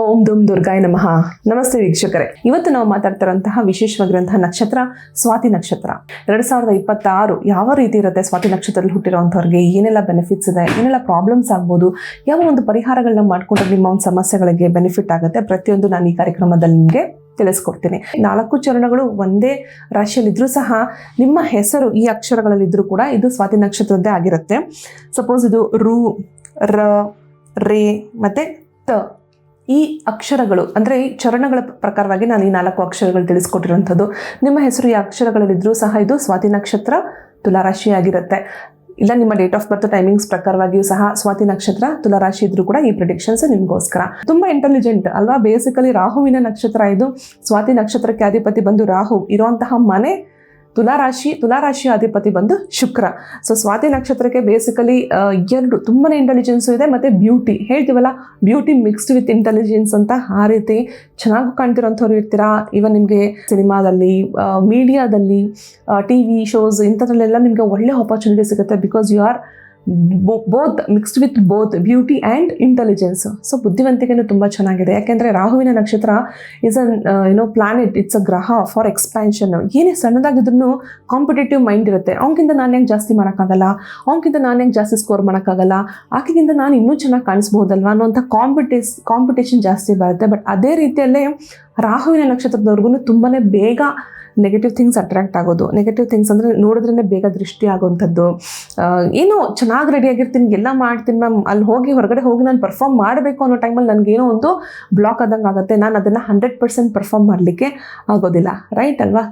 ಓಂ ದುಮ್ ದುರ್ಗಾಯ ನಮಃ. ನಮಸ್ತೆ ವೀಕ್ಷಕರೇ. ಇವತ್ತು ನಾವು ಮಾತಾಡ್ತಿರುವಂತಹ ವಿಶೇಷ ಗ್ರಂಥ ನಕ್ಷತ್ರ, ಸ್ವಾತಿ ನಕ್ಷತ್ರ. ಎರಡ್ ಸಾವಿರದ ಇಪ್ಪತ್ತಾರು ಯಾವ ರೀತಿ ಇರುತ್ತೆ ಸ್ವಾತಿ ನಕ್ಷತ್ರದಲ್ಲಿ ಹುಟ್ಟಿರುವಂಥವ್ರಿಗೆ, ಏನೆಲ್ಲ ಬೆನಿಫಿಟ್ಸ್ ಇದೆ, ಏನೆಲ್ಲ ಪ್ರಾಬ್ಲಮ್ಸ್ ಆಗ್ಬೋದು, ಯಾವ ಒಂದು ಪರಿಹಾರಗಳನ್ನ ಮಾಡ್ಕೊಂಡ್ರೆ ನಿಮ್ಮ ಒಂದು ಸಮಸ್ಯೆಗಳಿಗೆ ಬೆನಿಫಿಟ್ ಆಗುತ್ತೆ ಪ್ರತಿಯೊಂದು ನಾನು ಈ ಕಾರ್ಯಕ್ರಮದಲ್ಲಿ ನಿಮಗೆ ತಿಳಿಸ್ಕೊಡ್ತೀನಿ. ನಾಲ್ಕು ಚರಣಗಳು ಒಂದೇ ರಾಶಿಯಲ್ಲಿದ್ದರೂ ಸಹ ನಿಮ್ಮ ಹೆಸರು ಈ ಅಕ್ಷರಗಳಲ್ಲಿದ್ದರೂ ಕೂಡ ಇದು ಸ್ವಾತಿ ನಕ್ಷತ್ರದ್ದೇ ಆಗಿರುತ್ತೆ. ಸಪೋಸ್ ಇದು ರು, ರ, ರೇ ಮತ್ತು ತ. ಈ ಅಕ್ಷರಗಳು, ಅಂದರೆ ಈ ಚರಣಗಳ ಪ್ರಕಾರವಾಗಿ ನಾನು ಈ ನಾಲ್ಕು ಅಕ್ಷರಗಳು ತಿಳಿಸ್ಕೊಟ್ಟಿರುವಂಥದ್ದು. ನಿಮ್ಮ ಹೆಸರು ಈ ಅಕ್ಷರಗಳಲ್ಲಿದ್ದರೂ ಸಹ ಇದು ಸ್ವಾತಿ ನಕ್ಷತ್ರ ತುಲಾರಾಶಿಯಾಗಿರುತ್ತೆ ಇಲ್ಲ, ನಿಮ್ಮ ಡೇಟ್ ಆಫ್ ಬರ್ತ್ ಟೈಮಿಂಗ್ಸ್ ಪ್ರಕಾರವಾಗಿಯೂ ಸಹ ಸ್ವಾತಿ ನಕ್ಷತ್ರ ತುಲಾರಾಶಿ ಇದ್ರೂ ಕೂಡ ಈ ಪ್ರಿಡಿಕ್ಷನ್ಸ್ ನಿಮಗೋಸ್ಕರ. ತುಂಬ ಇಂಟೆಲಿಜೆಂಟ್ ಅಲ್ವಾ? ಬೇಸಿಕಲಿ ರಾಹುವಿನ ನಕ್ಷತ್ರ ಇದು. ಸ್ವಾತಿ ನಕ್ಷತ್ರಕ್ಕೆ ಅಧಿಪತಿ ಬಂದು ರಾಹು ಇರುವಂತಹ ಮನೆ ತುಲಾರಾಶಿ, ತುಲಾರಾಶಿಯ ಅಧಿಪತಿ ಬಂದು ಶುಕ್ರ. ಸೊ ಸ್ವಾತಿ ನಕ್ಷತ್ರಕ್ಕೆ ಬೇಸಿಕಲಿ ಎರಡು ತುಂಬಾ ಇಂಟೆಲಿಜೆನ್ಸು ಇದೆ ಮತ್ತು ಬ್ಯೂಟಿ ಹೇಳ್ತೀವಲ್ಲ ಬ್ಯೂಟಿ ಮಿಕ್ಸ್ಡ್ ವಿತ್ ಇಂಟೆಲಿಜೆನ್ಸ್ ಅಂತ ಆ ರೀತಿ ಚೆನ್ನಾಗಿ ಕಾಣ್ತಿರೋಂಥವ್ರು ಇರ್ತೀರಾ? ಇವನ್ ನಿಮಗೆ ಸಿನಿಮಾದಲ್ಲಿ ಮೀಡಿಯಾದಲ್ಲಿ ಟಿ ವಿ ಶೋಸ್ ಇಂಥದ್ರಲ್ಲೆಲ್ಲ ನಿಮಗೆ ಒಳ್ಳೆ ಆಪರ್ಚುನಿಟಿ ಸಿಗುತ್ತೆ because you are both mixed with both beauty and intelligence so ಬುದ್ಧಿವಂತಿಕೆಯೂ ತುಂಬ ಚೆನ್ನಾಗಿದೆ. ಯಾಕೆಂದರೆ ರಾಹುವಿನ ನಕ್ಷತ್ರ is an you know planet it's a ಗ್ರಹ ಫಾರ್ ಎಕ್ಸ್ಪ್ಯಾನ್ಷನ್ ಏನೇ ಸಣ್ಣದಾಗಿದ್ರೂ ಕಾಂಪಿಟೇಟಿವ್ ಮೈಂಡ್ ಇರುತ್ತೆ. ಅವನಿಗಿಂತ ನಾನು ಯಾಕೆ ಜಾಸ್ತಿ ಮಾಡೋಕ್ಕಾಗಲ್ಲ? ಅವನಿಗಿಂತ ನಾನು ಯಾಕೆ ಜಾಸ್ತಿ ಸ್ಕೋರ್ ಮಾಡೋಕ್ಕಾಗಲ್ಲ? ಆಕೆಗಿಂತ ನಾನು ಇನ್ನೂ ಚೆನ್ನಾಗಿ ಕಾಣಿಸ್ಬೋದಲ್ವ ಅನ್ನೋಂಥ ಕಾಂಪಿಟೇಸ್ ಕಾಂಪಿಟೇಷನ್ ಜಾಸ್ತಿ ಬರುತ್ತೆ. ಬಟ್ ಅದೇ ರೀತಿಯಲ್ಲೇ ರಾಹುವಿನ ನಕ್ಷತ್ರದವ್ರಿಗೂ ತುಂಬಾ ಬೇಗ ನೆಗೆಟಿವ್ ಥಿಂಗ್ಸ್ ಅಟ್ರಾಕ್ಟ್ ಆಗೋದು. ನೆಗೆಟಿವ್ ಥಿಂಗ್ಸ್ ಅಂದರೆ ನೋಡಿದ್ರೇ ಬೇಗ ದೃಷ್ಟಿ ಆಗೋವಂಥದ್ದು ಏನೋ ಚೆನ್ನಾಗಿ ರೆಡಿ ಆಗಿರ್ತೀನಿ, ಎಲ್ಲ ಮಾಡ್ತೀನಿ ಮ್ಯಾಮ್ ಅಲ್ಲಿ ಹೋಗಿ ಹೊರಗಡೆ ಹೋಗಿ ನಾನು ಪರ್ಫಾರ್ಮ್ ಮಾಡಬೇಕು ಅನ್ನೋ ಟೈಮಲ್ಲಿ ನನಗೇನೋ ಒಂದು ಬ್ಲಾಕ್ ಆದಂಗೆ ಆಗುತ್ತೆ. ನಾನು ಅದನ್ನು ಹಂಡ್ರೆಡ್ ಪರ್ಸೆಂಟ್ ಪರ್ಫಾರ್ಮ್ ಮಾಡಲಿಕ್ಕೆ ಆಗೋದಿಲ್ಲ. ರೈಟ್ ಅಲ್ವಾ?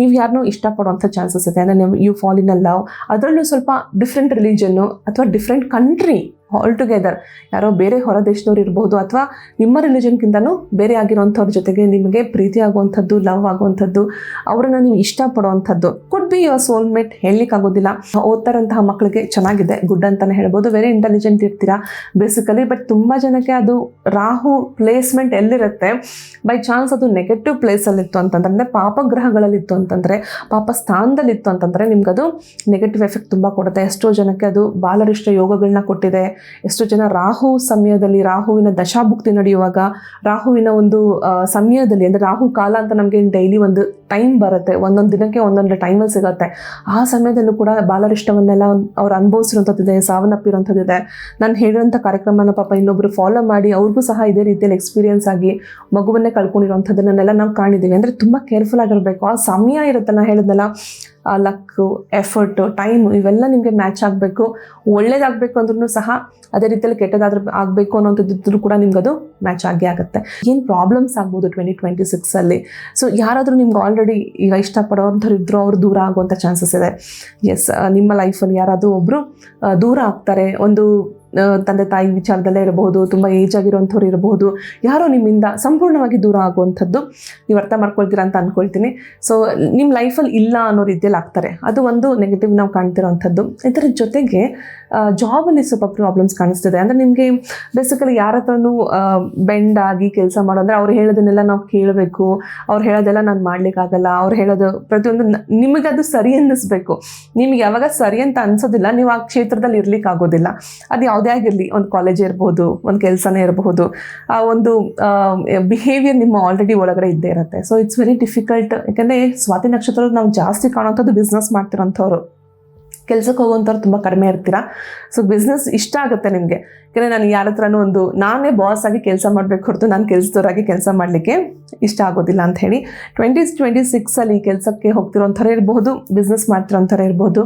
ನೀವು ಯಾರನ್ನೂ ಇಷ್ಟಪಡುವಂಥ ಚಾನ್ಸಸ್ ಇದೆ ಅಂದರೆ ನೀವು ಯು ಅ ಲವ್ ಅದರಲ್ಲೂ ಸ್ವಲ್ಪ ಡಿಫ್ರೆಂಟ್ ರಿಲಿಜನ್ನು ಅಥವಾ ಡಿಫ್ರೆಂಟ್ ಕಂಟ್ರಿ ಆಲ್ ಟುಗೆದರ್ ಯಾರೋ ಬೇರೆ ಹೊರ ದೇಶದವ್ರು ಇರ್ಬೋದು ಅಥವಾ ನಿಮ್ಮ ರಿಲಿಜನ್ಗಿಂತನೂ ಬೇರೆ ಆಗಿರೋಂಥವ್ರ ಜೊತೆಗೆ ನಿಮಗೆ ಪ್ರೀತಿ ಆಗುವಂಥದ್ದು ಲವ್ ಆಗುವಂಥದ್ದು, ಅವರನ್ನು ನೀವು ಇಷ್ಟಪಡುವಂಥದ್ದು. ಕುಡ್ ಬಿ ಯುವರ್ ಸೋಲ್ಮೇಟ್ ಹೇಳಲಿಕ್ಕಾಗೋದಿಲ್ಲ ಓದ್ತಾರಂತಹ ಮಕ್ಕಳಿಗೆ ಚೆನ್ನಾಗಿದೆ ಗುಡ್ ಅಂತಲೇ ಹೇಳ್ಬೋದು. ವೆರಿ ಇಂಟೆಲಿಜೆಂಟ್ ಇರ್ತೀರಾ? ಬೇಸಿಕಲಿ ಬಟ್ ತುಂಬ ಜನಕ್ಕೆ ಅದು ರಾಹು ಪ್ಲೇಸ್ಮೆಂಟ್ ಎಲ್ಲಿರುತ್ತೆ? ಬೈ ಚಾನ್ಸ್ ಅದು ನೆಗೆಟಿವ್ ಪ್ಲೇಸಲ್ಲಿತ್ತು ಅಂತಂದ್ರೆ, ಪಾಪಗ್ರಹಗಳಲ್ಲಿತ್ತು ಅಂತಂದರೆ ಪಾಪ ಸ್ಥಾನದಲ್ಲಿತ್ತು ಅಂತಂದರೆ ನಿಮ್ಗೆ ಅದು ನೆಗೆಟಿವ್ ಎಫೆಕ್ಟ್ ತುಂಬ ಕೊಡುತ್ತೆ. ಎಷ್ಟೋ ಜನಕ್ಕೆ ಅದು ಬಾಲರಿಷ್ಟ ಯೋಗಗಳನ್ನ ಕೊಟ್ಟಿದೆ. ಎಷ್ಟೋ ಜನ ರಾಹು ಸಮಯದಲ್ಲಿ, ರಾಹುವಿನ ದಶಾಭುಕ್ತಿ ನಡೆಯುವಾಗ, ರಾಹುವಿನ ಒಂದು ಸಮಯದಲ್ಲಿ, ಅಂದರೆ ರಾಹು ಕಾಲ ಅಂತ ನಮಗೆ ಡೈಲಿ ಒಂದು ಟೈಮ್ ಬರುತ್ತೆ. ಒಂದೊಂದು ದಿನಕ್ಕೆ ಒಂದೊಂದು ಟೈಮಲ್ಲಿ ಸಿಗುತ್ತೆ. ಆ ಸಮಯದಲ್ಲೂ ಕೂಡ ಬಾಲರಿಷ್ಟವನ್ನೆಲ್ಲ ಅವ್ರು ಅನುಭವಿಸಿರುವಂಥದ್ದಿದೆ ಸಾವನ್ನಪ್ಪಿರೋಂಥದ್ದಿದೆ ನಾನು ಹೇಳಿರೋಂಥ ಕಾರ್ಯಕ್ರಮನ ಪಾಪ ಇನ್ನೊಬ್ಬರು ಫಾಲೋ ಮಾಡಿ, ಅವ್ರಿಗೂ ಸಹ ಇದೇ ರೀತಿಯಲ್ಲಿ ಎಕ್ಸ್ಪೀರಿಯೆನ್ಸ್ ಆಗಿ ಮಗುವನ್ನೇ ಕಳ್ಕೊಂಡಿರುವಂಥದ್ದನ್ನೆಲ್ಲ ನಾವು ಕಾಣಿದ್ದೀವಿ ಅಂದರೆ ತುಂಬ ಕೇರ್ಫುಲ್ ಆಗಿರಬೇಕು. ಆ ಸಮಯ ಇರುತ್ತೆ ನಾನು ಹೇಳಿದ್ನಲ್ಲ. ಲಕ್ಕು ಎಫರ್ಟು ಟೈಮು ಇವೆಲ್ಲ ನಿಮಗೆ ಮ್ಯಾಚ್ ಆಗಬೇಕು. ಒಳ್ಳೇದಾಗಬೇಕು ಅಂದ್ರೂ ಸಹ ಅದೇ ರೀತಿಯಲ್ಲಿ ಕೆಟ್ಟದಾದ್ರೂ ಆಗಬೇಕು ಅನ್ನೋಂಥದ್ದು ಕೂಡ ನಿಮ್ಗೆ ಅದು ಮ್ಯಾಚ್ ಆಗೇ ಆಗುತ್ತೆ. ಏನು ಪ್ರಾಬ್ಲಮ್ಸ್ ಆಗ್ಬೋದು ಟ್ವೆಂಟಿ ಟ್ವೆಂಟಿ ಸಿಕ್ಸಲ್ಲಿ ಸೊ ಯಾರಾದರೂ ನಿಮ್ಗೆ ಆಲ್ರೆಡಿ ಈಗ ಇಷ್ಟಪಡೋವಂಥವ್ರು ಇದ್ದರೂ ಅವರು ದೂರ ಆಗುವಂಥ ಚಾನ್ಸಸ್ ಇದೆ. ಎಸ್ ನಿಮ್ಮ ಲೈಫಲ್ಲಿ ಯಾರಾದರೂ ಒಬ್ಬರು ದೂರ ಆಗ್ತಾರೆ. ಒಂದು ತಂದೆ ತಾಯಿ ವಿಚಾರದಲ್ಲೇ ಇರಬಹುದು, ತುಂಬ ಏಜ್ ಆಗಿರುವಂಥವ್ರು ಇರಬಹುದು, ಯಾರೋ ನಿಮ್ಮಿಂದ ಸಂಪೂರ್ಣವಾಗಿ ದೂರ ಆಗುವಂಥದ್ದು ನೀವು ಅರ್ಥ ಮಾಡ್ಕೊಳ್ತೀರಾ ಅಂತ ಅಂದ್ಕೊಳ್ತೀನಿ ಸೊ ನಿಮ್ಮ ಲೈಫಲ್ಲಿ ಇಲ್ಲ ಅನ್ನೋ ರೀತಿಯಲ್ಲಿ ಆಗ್ತಾರೆ. ಅದು ಒಂದು ನೆಗೆಟಿವ್ ನಾವು ಕಾಣ್ತಿರೋವಂಥದ್ದು ಇದರ ಜೊತೆಗೆ ಜಾಬಲ್ಲಿ ಸ್ವಲ್ಪ ಪ್ರಾಬ್ಲಮ್ಸ್ ಕಾಣಿಸ್ತಿದೆ. ಅಂದರೆ ನಿಮಗೆ ಬೇಸಿಕಲಿ ಯಾರ ಹತ್ರನೂ ಬೆಂಡ್ ಆಗಿ ಕೆಲಸ ಮಾಡೋ, ಅಂದರೆ ಅವ್ರು ಹೇಳೋದನ್ನೆಲ್ಲ ನಾವು ಕೇಳಬೇಕು. ಅವ್ರು ಹೇಳೋದೆಲ್ಲ ನಾನು ಮಾಡ್ಲಿಕ್ಕಾಗಲ್ಲ. ಅವ್ರು ಹೇಳೋದು ಪ್ರತಿಯೊಂದು ನಿಮಗೆ ಅದು ಸರಿ ಅನ್ನಿಸ್ಬೇಕು. ನಿಮ್ಗೆ ಯಾವಾಗ ಸರಿ ಅಂತ ಅನ್ಸೋದಿಲ್ಲ. ನೀವು ಆ ಕ್ಷೇತ್ರದಲ್ಲಿ ಇರ್ಲಿಕ್ಕೆ ಆಗೋದಿಲ್ಲ ಅದು ಯಾವುದೇ ಆಗಿರಲಿ, ಒಂದು ಕಾಲೇಜ್ ಇರಬಹುದು ಒಂದು ಕೆಲಸನೇ ಇರಬಹುದು ಆ ಒಂದು ಬಿಹೇವಿಯರ್ ನಿಮ್ಮ ಆಲ್ರೆಡಿ ಒಳಗಡೆ ಇದ್ದೇ ಇರುತ್ತೆ. ಸೊ ಇಟ್ಸ್ ವೆರಿ ಡಿಫಿಕಲ್ಟ್ ಯಾಕಂದರೆ ಸ್ವಾತಿ ನಕ್ಷತ್ರ ನಾವು ಜಾಸ್ತಿ ಕಾಣುವಂಥದ್ದು ಬಿಸ್ನೆಸ್ ಮಾಡ್ತಿರೋಂಥವ್ರು. ಕೆಲ್ಸಕ್ಕೆ ಹೋಗುವಂಥವ್ರು ತುಂಬ ಕಡಿಮೆ ಇರ್ತೀರಾ? ಸೊ ಬಿಸ್ನೆಸ್ ಇಷ್ಟ ಆಗುತ್ತೆ ನಿಮಗೆ. ಯಾಕಂದರೆ ನಾನು ಯಾರ ಹತ್ರನೂ ಒಂದು, ನಾನೇ ಬಾಸ್ ಆಗಿ ಕೆಲಸ ಮಾಡಬೇಕು ಹೊರತು ನಾನು ಕೆಲಸದವರಾಗಿ ಕೆಲಸ ಮಾಡಲಿಕ್ಕೆ ಇಷ್ಟ ಆಗೋದಿಲ್ಲ ಅಂತ ಹೇಳಿ. ಟ್ವೆಂಟಿ ಟ್ವೆಂಟಿ ಸಿಕ್ಸಲ್ಲಿ ಕೆಲಸಕ್ಕೆ ಹೋಗ್ತಿರೋಂಥವ್ರು ಇರಬಹುದು ಬಿಸ್ನೆಸ್ ಮಾಡ್ತಿರೋಂಥವ್ರು ಇರ್ಬೋದು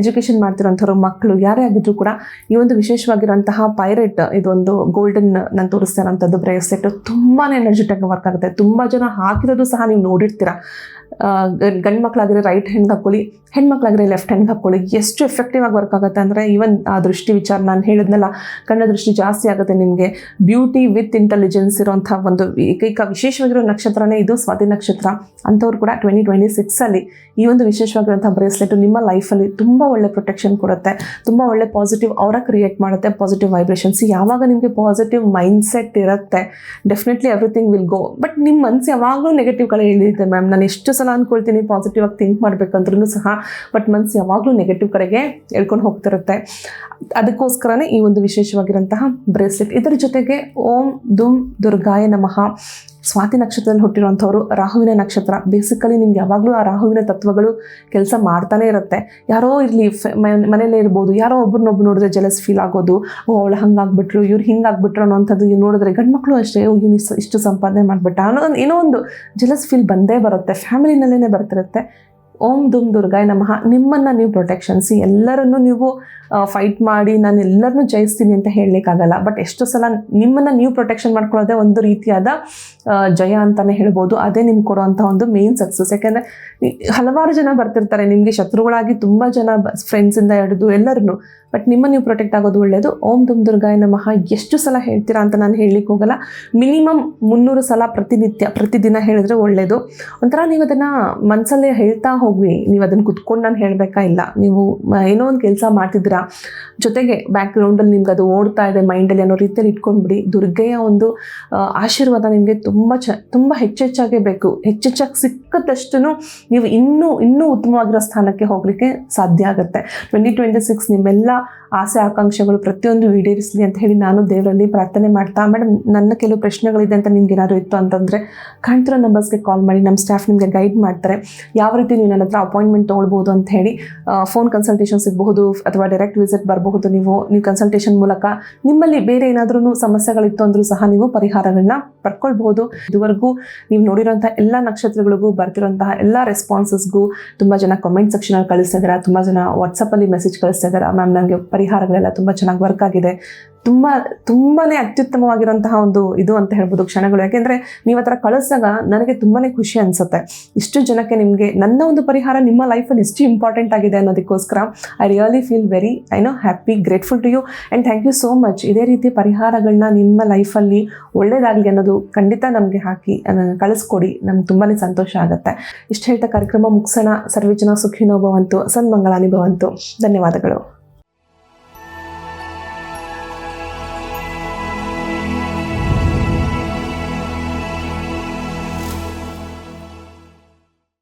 ಎಜುಕೇಷನ್ ಮಾಡ್ತಿರೋಂಥವ್ರು ಮಕ್ಕಳು ಯಾರೇ ಆಗಿದ್ರು ಕೂಡ ಈ ಒಂದು ವಿಶೇಷವಾಗಿರುವಂತಹ ಪೈರೇಟ್ ಇದೊಂದು ಗೋಲ್ಡನ್ ನಾನು ತೋರಿಸ್ತಾ ಇರೋಂಥದ್ದು ಬ್ರೇಸ್ಲೆಟ್ ತುಂಬಾ ಎನರ್ಜೆಟಿಕ್ ವರ್ಕ್ ಆಗುತ್ತೆ. ತುಂಬ ಜನ ಹಾಕಿರೋದು ಸಹ ನೀವು ನೋಡಿರ್ತೀರ. ಗಂಡು ಮಕ್ಕಳಾಗಿರೋ ರೈಟ್ ಹ್ಯಾಂಡ್ ಹಾಕ್ಕೊಳ್ಳಿ ಹೆಣ್ಮಕ್ಳಾಗಿದ್ರೆ ಲೆಫ್ಟ್ ಹ್ಯಾಂಡ್ ಹಾಕ್ಕೊಳ್ಳಿ ಎಷ್ಟು ಎಫೆಕ್ಟಿವ್ ಆಗಿ ವರ್ಕ್ ಆಗುತ್ತೆ ಅಂದರೆ ಈವನ್ ಆ ದೃಷ್ಟಿ ವಿಚಾರ ನಾನು ಹೇಳಿದ್ನಲ್ಲ, ಕಣ್ಣ ದೃಷ್ಟಿ ಜಾಸ್ತಿ ಆಗುತ್ತೆ ನಿಮಗೆ. ಬ್ಯೂಟಿ ವಿತ್ ಇಂಟೆಲಿಜೆನ್ಸ್ ಇರೋಂಥ ಒಂದು ಏಕೈಕ ವಿಶೇಷವಾಗಿರೋ ನಕ್ಷತ್ರನೇ ಇದು ಸ್ವಾತಿ ನಕ್ಷತ್ರ. ಅಂಥವ್ರು ಕೂಡ ಟ್ವೆಂಟಿ ಟ್ವೆಂಟಿ ಸಿಕ್ಸಲ್ಲಿ ಈ ಒಂದು ವಿಶೇಷವಾಗಿರುವಂಥ ಬ್ರೇಸ್ಲೆಟು ನಿಮ್ಮ ಲೈಫಲ್ಲಿ ತುಂಬ ಒಳ್ಳೆ ಪ್ರೊಟೆಕ್ಷನ್ ಕೊಡುತ್ತೆ, ತುಂಬ ಒಳ್ಳೆ ಪಾಸಿಟಿವ್ ಅವರ ಕ್ರಿಯೇಟ್ ಮಾಡುತ್ತೆ ಪಾಸಿಟಿವ್ ವೈಬ್ರೇಷನ್ಸ್ ಯಾವಾಗ ನಿಮಗೆ ಪಾಸಿಟಿವ್ ಮೈಂಡ್ಸೆಟ್ ಇರುತ್ತೆ definitely everything will go but ನಿಮ್ಮ ಮನಸ್ಸು ಯಾವಾಗಲೂ ನೆಗೆಟಿವ್ ಕಡೆ ಇಳಿಯುತ್ತೆ ಮ್ಯಾಮ್ ನಾನು ಎಷ್ಟು ಸಲ ಸಲ ಅಂದ್ಕೊಳ್ತೀನಿ ಪಾಸಿಟಿವ್ ಆಗಿ ಥಿಂಕ್ ಮಾಡಬೇಕಂದ್ರೂ ಸಹ ಬಟ್ ಮನ್ಸು ಯಾವಾಗಲೂ ನೆಗೆಟಿವ್ ಕಡೆಗೆ ಎಳ್ಕೊಂಡು ಹೋಗ್ತಿರುತ್ತೆ. ಅದಕ್ಕೋಸ್ಕರನೇ ಈ ಒಂದು ವಿಶೇಷವಾಗಿರುವಂತಹ ಬ್ರೇಸ್ಲೆಟ್ ಇದರ ಜೊತೆಗೆ ಓಂ ದುಮ್ ದುರ್ಗಾಯ ನಮಃ. ಸ್ವಾತಿ ನಕ್ಷತ್ರದಲ್ಲಿ ಹುಟ್ಟಿರುವಂಥವ್ರು ರಾಹುವಿನ ನಕ್ಷತ್ರ. ಬೇಸಿಕಲಿ ನಿಮ್ಗೆ ಯಾವಾಗಲೂ ಆ ರಾಹುವಿನ ತತ್ವಗಳು ಕೆಲಸ ಮಾಡ್ತಾನೆ ಇರುತ್ತೆ. ಯಾರೋ ಇರಲಿ ಮನೆಯಲ್ಲೇ ಇರ್ಬೋದು, ಯಾರೋ ಒಬ್ರನ್ನೊಬ್ರು ನೋಡಿದ್ರೆ ಜಲಸ್ ಫೀಲ್ ಆಗೋದು, ಓ, ಅವಳು ಹಂಗಾಗ್ಬಿಟ್ರು, ಇವ್ರು ಹಿಂಗಾಗ್ಬಿಟ್ರು ಅನ್ನೋಂಥದ್ದು ಇವ್ರು ನೋಡಿದ್ರೆ ಗಂಡು ಮಕ್ಕಳು ಅಷ್ಟೇ, ಓ, ಇವ್ನು ಇಷ್ಟು- ಸಂಪಾದನೆ ಮಾಡಿಬಿಟ್ಟ ಅನ್ನೋ ಏನೋ ಒಂದು ಜಲಸ್ ಫೀಲ್ ಬಂದೇ ಬರುತ್ತೆ. ಫ್ಯಾಮಿಲಿನಲ್ಲೇ ಬರ್ತಿರುತ್ತೆ. ಓಂ ದುಮ್ ದುರ್ಗಾಯ್ ನಮಃ. ನಿಮ್ಮನ್ನು ನೀವು ಪ್ರೊಟೆಕ್ಷನ್ಸಿ ಎಲ್ಲರನ್ನೂ ನೀವು ಫೈಟ್ ಮಾಡಿ, ನಾನು ಎಲ್ಲರನ್ನೂ ಜಯಿಸ್ತೀನಿ ಅಂತ ಹೇಳಲಿಕ್ಕಾಗಲ್ಲ. ಬಟ್ ಎಷ್ಟು ಸಲ ನಿಮ್ಮನ್ನು ನೀವು ಪ್ರೊಟೆಕ್ಷನ್ ಮಾಡ್ಕೊಳ್ಳೋದೇ ಒಂದು ರೀತಿಯಾದ ಜಯ ಅಂತಲೇ ಹೇಳ್ಬೋದು. ಅದೇ ನಿಮ್ಗೆ ಕೊಡುವಂಥ ಒಂದು ಮೇನ್ ಸಕ್ಸಸ್ ಯಾಕೆಂದರೆ ಹಲವಾರು ಜನ ಬರ್ತಿರ್ತಾರೆ. ನಿಮಗೆ ಶತ್ರುಗಳಾಗಿ ತುಂಬ ಜನ ಫ್ರೆಂಡ್ಸಿಂದ ಹಿಡಿದು ಎಲ್ಲರನ್ನು. ಬಟ್ ನಿಮ್ಮ ನೀವು ಪ್ರೊಟೆಕ್ಟ್ ಆಗೋದು ಒಳ್ಳೆಯದು ಓಂ ದುಮ್ ದುರ್ಗಾಯ ನಮಃ. ಎಷ್ಟು ಸಲ ಹೇಳ್ತೀರಾ ಅಂತ ನಾನು ಹೇಳಲಿಕ್ಕೆ ಹೋಗಲ್ಲ. ಮಿನಿಮಮ್ ಮುನ್ನೂರು ಸಲ ಪ್ರತಿನಿತ್ಯ, ಪ್ರತಿದಿನ ಹೇಳಿದ್ರೆ ಒಳ್ಳೆಯದು ಒಂಥರ ನೀವು ಅದನ್ನು ಮನಸ್ಸಲ್ಲೇ ಹೇಳ್ತಾ ಹೋಗಿ ನೀವು ಅದನ್ನು ಕುತ್ಕೊಂಡು ನಾನು ಹೇಳಬೇಕಾ ಇಲ್ಲ. ನೀವು ಏನೋ ಒಂದು ಕೆಲಸ ಮಾಡ್ತಿದ್ದೀರಾ. ಜೊತೆಗೆ ಬ್ಯಾಕ್ಗ್ರೌಂಡಲ್ಲಿ ನಿಮ್ಗೆ ಅದು ಓಡ್ತಾ ಇದೆ ಮೈಂಡಲ್ಲಿ ಅನ್ನೋ ರೀತಿಯಲ್ಲಿ ಇಟ್ಕೊಂಡ್ಬಿಡಿ. ದುರ್ಗೆಯ ಒಂದು ಆಶೀರ್ವಾದ ನಿಮಗೆ ತುಂಬ ಚ, ತುಂಬ ಹೆಚ್ಚೆಚ್ಚಾಗೇ ಬೇಕು. ಹೆಚ್ಚೆಚ್ಚಾಗಿ ಸಿಕ್ಕದಷ್ಟು ನೀವು ಇನ್ನೂ ಇನ್ನೂ ಉತ್ತಮವಾಗಿರೋ ಸ್ಥಾನಕ್ಕೆ ಹೋಗಲಿಕ್ಕೆ ಸಾಧ್ಯ ಆಗುತ್ತೆ. ಟ್ವೆಂಟಿ ಟ್ವೆಂಟಿ ಸಿಕ್ಸ್ ನಿಮ್ಮೆಲ್ಲ ಆಸೆ ಆಕಾಂಕ್ಷೆಗಳು ಪ್ರತಿಯೊಂದು ಈಡೇರಿಸಲಿ ಅಂತ ಹೇಳಿ ನಾನು ದೇವರಲ್ಲಿ ಪ್ರಾರ್ಥನೆ ಮಾಡ್ತಾ, ಮೇಡಮ್, ನನ್ನ ಕೆಲವು ಪ್ರಶ್ನೆಗಳಿದೆ ಅಂತ ನಿಮ್ಗೆ ಏನಾದ್ರು ಇತ್ತು ಅಂತಂದರೆ ಕಾಣ್ತಿರೋ ನಂಬರ್ಸ್ಗೆ ಕಾಲ್ ಮಾಡಿ, ನಮ್ಮ ಸ್ಟಾಫ್ ನಿಮಗೆ ಗೈಡ್ ಮಾಡ್ತಾರೆ. ಯಾವ ರೀತಿ ನೀವು ನನ್ನ ಹತ್ರ ಅಪಾಯಿಂಟ್ಮೆಂಟ್ ತೊಗೊಳ್ಬೋದು ಅಂತ ಹೇಳಿ ಫೋನ್ ಕನ್ಸಲ್ಟೇಷನ್ ಸಿಗಬಹುದು ಅಥವಾ ಡೈರೆಕ್ಟ್ ವಿಸಿಟ್ ಬರಬಹುದು ನೀವು ನೀವು ಕನ್ಸಲ್ಟೇಷನ್ ಮೂಲಕ ನಿಮ್ಮಲ್ಲಿ ಬೇರೆ ಏನಾದ್ರೂ ಸಮಸ್ಯೆಗಳಿತ್ತು ಅಂದರೂ ಸಹ ನೀವು ಪರಿಹಾರಗಳನ್ನ ಪಡ್ಕೊಳ್ಬಹುದು. ಇದುವರೆಗೂ ನೀವು ನೋಡಿರೋಂಥ ಎಲ್ಲ ನಕ್ಷತ್ರಗಳಿಗೂ ಬರ್ತಿರೋಂತಹ ಎಲ್ಲ ರೆಸ್ಪಾನ್ಸಸ್ಗೂ ತುಂಬ ಜನ ಕಮೆಂಟ್ ಸೆಕ್ಷನಲ್ಲಿ ಕಳಿಸ್ತಾ ಇದ್ದಾರೆ ತುಂಬ ಜನ ವಾಟ್ಸಪ್ಪಲ್ಲಿ ಮೆಸೇಜ್ ಕಳಿಸ್ತಾ ಇದ್ದಾರೆ ಮ್ಯಾಮ್ ನನಗೆ ಪರಿಹಾರಗಳೆಲ್ಲ ತುಂಬ ಚೆನ್ನಾಗಿ ವರ್ಕ್ ಆಗಿದೆ. ತುಂಬ ತುಂಬಾ ಅತ್ಯುತ್ತಮವಾಗಿರುವಂತಹ ಒಂದು ಇದು ಅಂತ ಹೇಳ್ಬೋದು ಕ್ಷಣಗಳು. ಯಾಕೆಂದರೆ ನೀವು ಆ ಥರ ಕಳಿಸಿದಾಗ ನನಗೆ ತುಂಬಾ ಖುಷಿ ಅನಿಸುತ್ತೆ. ಇಷ್ಟು ಜನಕ್ಕೆ ನಿಮಗೆ ನನ್ನ ಒಂದು ಪರಿಹಾರ ನಿಮ್ಮ ಲೈಫಲ್ಲಿ ಇಷ್ಟು ಇಂಪಾರ್ಟೆಂಟ್ ಆಗಿದೆ ಅನ್ನೋದಕ್ಕೋಸ್ಕರ I really feel very I know happy grateful to you and thank you so much ಇದೇ ರೀತಿ ಪರಿಹಾರಗಳನ್ನ ನಿಮ್ಮ ಲೈಫಲ್ಲಿ ಒಳ್ಳೇದಾಗಲಿ ಅನ್ನೋದು ಖಂಡಿತ ನಮಗೆ ಹಾಕಿ ಕಳಿಸ್ಕೊಡಿ. ನಮ್ಗೆ ತುಂಬಾ ಸಂತೋಷ ಆಗುತ್ತೆ. ಇಷ್ಟು ಹೇಳ್ತಾ ಕಾರ್ಯಕ್ರಮ ಮುಗಿಸೋಣ. ಸರ್ವೇ ಜನ ಸುಖಿನೋ ಭವಂತು. ಸನ್ಮಂಗಳಾನಿ ಭವಂತು. ಧನ್ಯವಾದಗಳು.